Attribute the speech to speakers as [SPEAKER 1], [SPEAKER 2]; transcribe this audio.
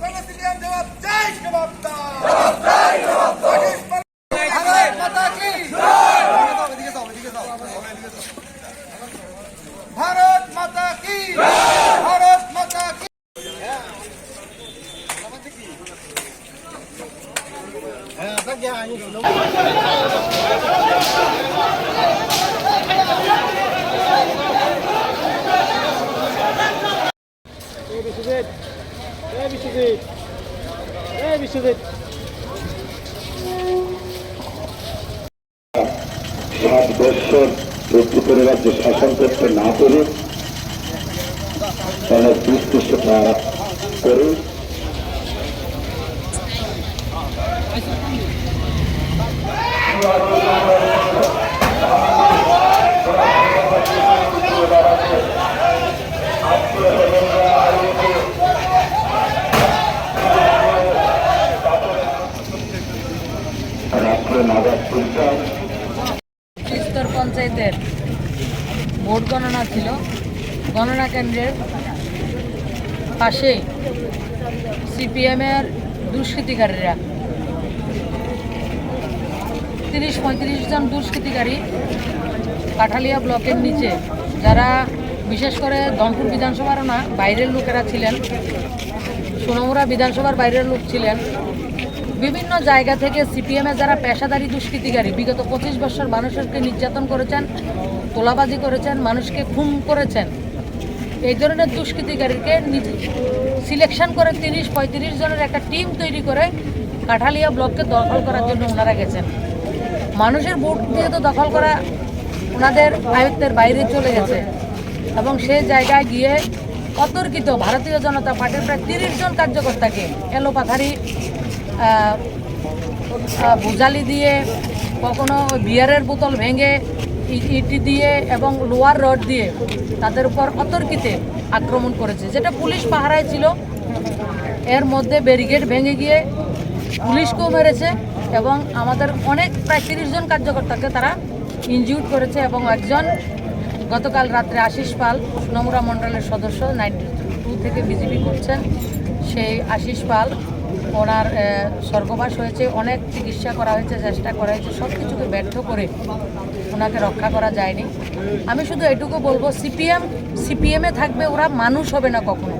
[SPEAKER 1] Palestinian জবাব চাই ভারত মাতা কি ভারত মাতা কি ভারত
[SPEAKER 2] বিশ্বজিৎ এই বিশ্বজিৎ
[SPEAKER 3] সাত বৎসর ত্রিপুরা রাজ্যে শাসন করতে না পেরে তারা দুষ্কৃষ্টতা করে
[SPEAKER 4] পঞ্চায়েতের ভোট গণনা ছিল। গণনা কেন্দ্রের পাশে সিপিএমের দুষ্কৃতিকারীরা। তিরিশ পঁয়ত্রিশ জন দুষ্কৃতিকারী কাঠালিয়া ব্লকের নিচে, যারা বিশেষ করে ধনপুর বিধানসভারও না, বাইরের লোকেরা ছিলেন। সোনামুড়া বিধানসভার বাইরের লোক ছিলেন। বিভিন্ন জায়গা থেকে সিপিএমে যারা পেশাদারী দুষ্কৃতিকারী, বিগত পঁচিশ বছর মানুষকে নির্যাতন করেছেন, তোলাবাজি করেছেন, মানুষকে খুন করেছেন, এই ধরনের দুষ্কৃতিকারীকে সিলেকশন করে তিরিশ, পঁয়ত্রিশ জনের একটা টিম তৈরি করে কাঠালিয়া ব্লককে দখল করার জন্য ওনারা গেছেন। মানুষের ভোট দিয়ে তো দখল করা ওনাদের আয়ত্তের বাইরে চলে গেছে এবং সেই জায়গায় গিয়ে অতর্কিত ভারতীয় জনতা পার্টির প্রায় তিরিশ জন কার্যকর্তাকে, এলোপাথারি ভুজালি দিয়ে, কখনো বিয়ারের বোতল ভেঙে ইটি দিয়ে এবং লোয়ার রড দিয়ে তাদের উপর অতর্কিতে আক্রমণ করেছে। যেটা পুলিশ পাহারায় ছিল, এর মধ্যে ব্যারিকেড ভেঙে গিয়ে পুলিশকেও মেরেছে এবং আমাদের অনেক প্রায় তিরিশ জন কার্যকর্তাকে তারা ইনজিউর করেছে এবং একজন গতকাল রাত্রে আশিস পাল সোনামুড়া মণ্ডলের সদস্য নাইনটি থেকে বিজেপি করছেন সেই আশিস পাল, ওনার স্বর্গবাস হয়েছে, অনেক চিকিৎসা করা হয়েছে, চেষ্টা করা হয়েছে সব কিছুকে ব্যর্থ করে ওনাকে রক্ষা করা যায়নি। আমি শুধু এটুকু বলব, সিপিএম, সিপিএমে থাকবে ওরা, মানুষ হবে না কখনো।